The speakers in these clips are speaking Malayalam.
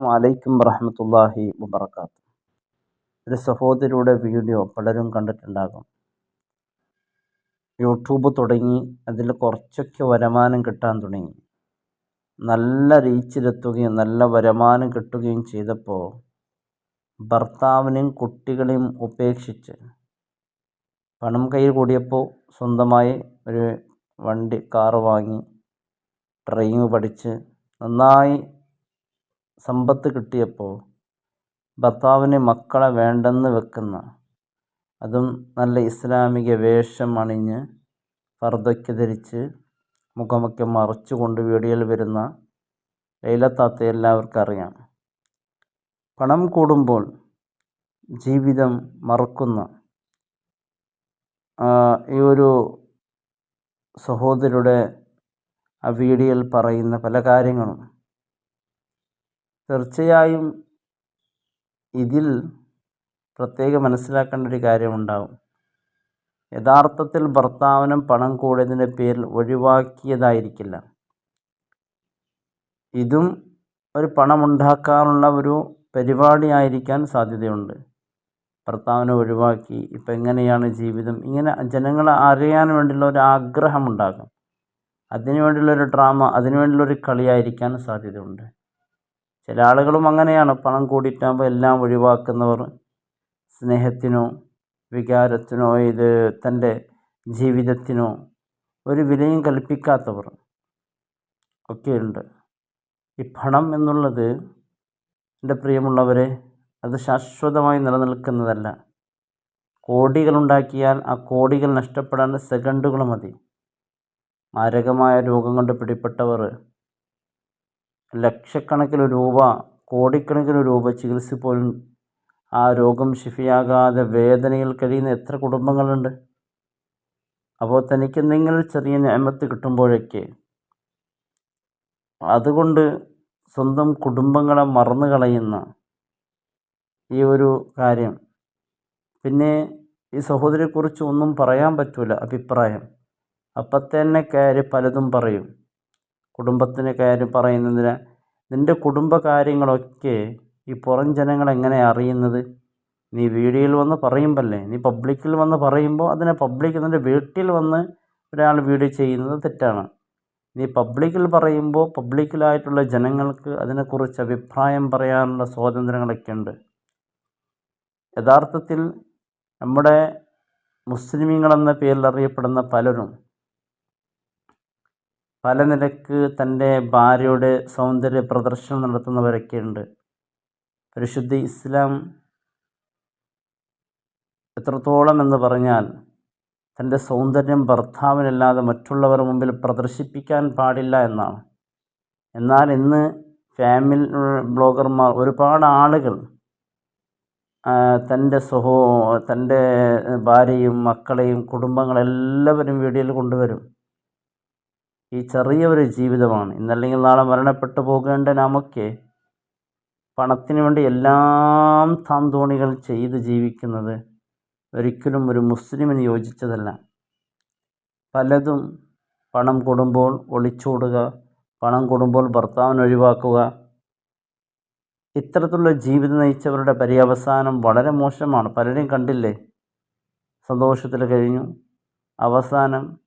വലൈക്കും വറഹമത്തല്ലാഹി വബർക്കാത്തു ഒരു സഹോദരിയുടെ വീഡിയോ പലരും കണ്ടിട്ടുണ്ടാകും. യൂട്യൂബ് തുടങ്ങി അതിൽ കുറച്ചൊക്കെ വരുമാനം കിട്ടാൻ തുടങ്ങി. നല്ല റീച്ചിലെത്തുകയും നല്ല വരുമാനം കിട്ടുകയും ചെയ്തപ്പോൾ ഭർത്താവിനെയും കുട്ടികളെയും ഉപേക്ഷിച്ച് പണം കയ്യിൽ കൂടിയപ്പോൾ സ്വന്തമായി ഒരു വണ്ടി കാറ് വാങ്ങി ഡ്രൈവ് പഠിച്ച് നന്നായി സമ്പത്ത് കിട്ടിയപ്പോൾ ഭർത്താവിന് മക്കളെ വേണ്ടെന്ന് വെക്കുന്ന അതും നല്ല ഇസ്ലാമിക വേഷം അണിഞ്ഞ് ഫർദയ്ക്ക് ധരിച്ച് മുഖമൊക്കെ മറച്ചുകൊണ്ട് വീടുകൾ വരുന്ന ലൈലത്താത്ത എല്ലാവർക്കും അറിയാം. പണം കൂടുമ്പോൾ ജീവിതം മറക്കുന്ന ഈ ഒരു സഹോദരിയുടെ ആ വീഡിയോയിൽ പറയുന്ന പല കാര്യങ്ങളും തീർച്ചയായും ഇതിൽ പ്രത്യേകം മനസ്സിലാക്കേണ്ട ഒരു കാര്യമുണ്ടാകും യഥാർത്ഥത്തിൽ ഭർത്താവിനും പണം കൂടിയതിന്റെ പേരിൽ ഒഴിവാക്കിയതായിരിക്കില്ല. ഇതും ഒരു പണമുണ്ടാക്കാനുള്ള ഒരു പരിപാടിയായിരിക്കാൻ സാധ്യതയുണ്ട്. ഭർത്താവിനെ ഒഴിവാക്കി ഇപ്പം എങ്ങനെയാണ് ജീവിതം? ഇങ്ങനെ ജനങ്ങളെ അറിയാൻ വേണ്ടിയുള്ള ഒരു ആഗ്രഹമുണ്ടാകും. അതിനു വേണ്ടിയുള്ളൊരു ഡ്രാമ അതിനു വേണ്ടിയുള്ളൊരു കളിയായിരിക്കാൻ സാധ്യതയുണ്ട്. ചില ആളുകളും അങ്ങനെയാണ്. പണം കൂടിയിട്ടാകുമ്പോൾ എല്ലാം ഒഴിവാക്കുന്നവർ സ്നേഹത്തിനോ വികാരത്തിനോ ഇത് തന്റെ ജീവിതത്തിനോ ഒരു വിലയും കൽപ്പിക്കാത്തവർ ഒക്കെയുണ്ട്. ഈ പണം എന്നുള്ളത് എന്റെ പ്രിയമുള്ളവരെ അത് ശാശ്വതമായി നിലനിൽക്കുന്നതല്ല. കോടികളുണ്ടാക്കിയാൽ ആ കോടികൾ നഷ്ടപ്പെടാൻ സെക്കൻഡുകൾ മതി. മാരകമായ രോഗം കൊണ്ട് പിടിപ്പെട്ടവർ ലക്ഷക്കണക്കിന് രൂപ കോടിക്കണക്കിന് രൂപ ചികിത്സ പോലും ആ രോഗം ശിഫിയാകാതെ വേദനയിൽ കഴിയുന്ന എത്ര കുടുംബങ്ങളുണ്ട്? അപ്പോൾ തനിക്ക് എന്തെങ്കിലും ചെറിയ ഞാമത്ത് കിട്ടുമ്പോഴൊക്കെ അതുകൊണ്ട് സ്വന്തം കുടുംബങ്ങളെ മറന്നു കളയുന്ന ഈ ഒരു കാര്യം. പിന്നെ ഈ സഹോദരിയെക്കുറിച്ച് ഒന്നും പറയാൻ പറ്റൂല അഭിപ്രായം. അപ്പം തന്നെ കയറി പലതും പറയും. കുടുംബത്തിന് കാര്യം പറയുന്നതിന് നിന്റെ കുടുംബകാര്യങ്ങളൊക്കെ ഈ പുറം ജനങ്ങൾ എങ്ങനെ അറിയുന്നത്? നീ വീഡിയോയിൽ വന്ന് പറയുമ്പല്ലേ നീ പബ്ലിക്കിൽ വന്ന് പറയുമ്പോൾ അതിനെ പബ്ലിക് നിന്റെ വീട്ടിൽ വന്ന് ഒരാൾ വീഡിയോ ചെയ്യുന്നത് തെറ്റാണ്. നീ പബ്ലിക്കിൽ പറയുമ്പോൾ പബ്ലിക്കിലായിട്ടുള്ള ജനങ്ങൾക്ക് അതിനെക്കുറിച്ച് അഭിപ്രായം പറയാനുള്ള സ്വാതന്ത്ര്യങ്ങളൊക്കെ ഉണ്ട്. യഥാർത്ഥത്തിൽ നമ്മുടെ മുസ്ലിമീങ്ങളെന്ന പേരിൽ അറിയപ്പെടുന്ന പലരും പല നിലയ്ക്ക് തന്റെ ഭാര്യയുടെ സൗന്ദര്യ പ്രദർശനം നടത്തുന്നവരൊക്കെയുണ്ട് പരിശുദ്ധി ഇസ്ലാം എത്രത്തോളം എന്ന് പറഞ്ഞാൽ തന്റെ സൗന്ദര്യം ഭർത്താവിനല്ലാതെ മറ്റുള്ളവർ മുമ്പിൽ പ്രദർശിപ്പിക്കാൻ പാടില്ല എന്നാണ്. എന്നാൽ ഇന്ന് ഫാമിലി ബ്ലോഗർമാർ ഒരുപാട് ആളുകൾ തന്റെ സഹോ തന്റെ ഭാര്യയും മക്കളെയും കുടുംബങ്ങളെല്ലാവരും വീഡിയോയിൽ കൊണ്ടുവരും. ഈ ചെറിയ ഒരു ജീവിതമാണ്. ഇന്നല്ലെങ്കിൽ നാളെ മരണപ്പെട്ടു പോകേണ്ട നമുക്ക് പണത്തിന് വേണ്ടി എല്ലാം താന്തോണികൾ ചെയ്ത് ജീവിക്കുന്നത് ഒരിക്കലും ഒരു മുസ്ലിമിന് യോജിച്ചതല്ല. പലതും പണം കൊടുമ്പോൾ ഒളിച്ചോടുക പണം കൊടുമ്പോൾ ഭർത്താവിനെ ഒഴിവാക്കുക. ഇത്തരത്തിലുള്ള ജീവിതം നയിച്ചവരുടെ പര്യവസാനം വളരെ മോശമാണ്. പലരെയും കണ്ടില്ലേ? സന്തോഷത്തിൽ കഴിഞ്ഞു. അവസാനം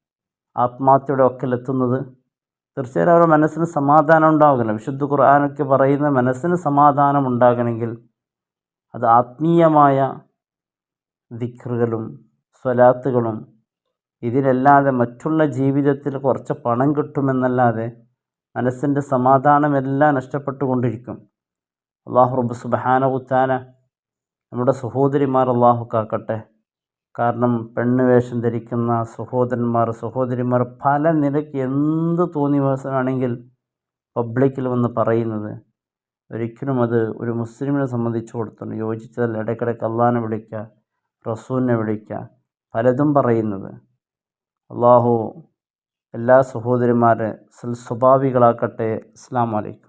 ആത്മഹത്യയുടെ ഒക്കലെത്തുന്നത് തീർച്ചയായും അവരുടെ മനസ്സിന് സമാധാനം ഉണ്ടാകില്ല വിശുദ്ധ ഖുർആാനൊക്കെ പറയുന്ന മനസ്സിന് സമാധാനം ഉണ്ടാകണമെങ്കിൽ അത് ആത്മീയമായ ദിക്റുകളും സ്വലാത്തുകളും ഇതിലല്ലാതെ മറ്റുള്ള ജീവിതത്തിൽ കുറച്ച് പണം കിട്ടുമെന്നല്ലാതെ മനസ്സിന്റെ സമാധാനമെല്ലാം നഷ്ടപ്പെട്ടുകൊണ്ടിരിക്കും. അള്ളാഹു റബ്ബ് സുബഹാനകുത്താന നമ്മുടെ സഹോദരിമാർ അള്ളാഹു കാക്കട്ടെ. കാരണം പെണ്ണ് വേഷം ധരിക്കുന്ന സഹോദരന്മാർ സഹോദരിമാർ പല നിലയ്ക്ക് എന്ത് തോന്നിവാസമാണെങ്കിൽ പബ്ലിക്കിൽ വന്ന് പറയുന്നത്. ഒരിക്കലും അത് ഒരു മുസ്ലിമിനെ സംബന്ധിച്ച് കൊടുത്തുണ്ട് യോജിച്ചതല്ല. ഇടയ്ക്കിടയ്ക്ക് അള്ളഹാനെ വിളിക്കുക റസൂലിനെ വിളിക്കുക പലതും പറയുന്നത്. അള്ളാഹു എല്ലാ സഹോദരിമാരെ സ്വഭാവികളാക്കട്ടെ അസ്സാം വലൈക്കും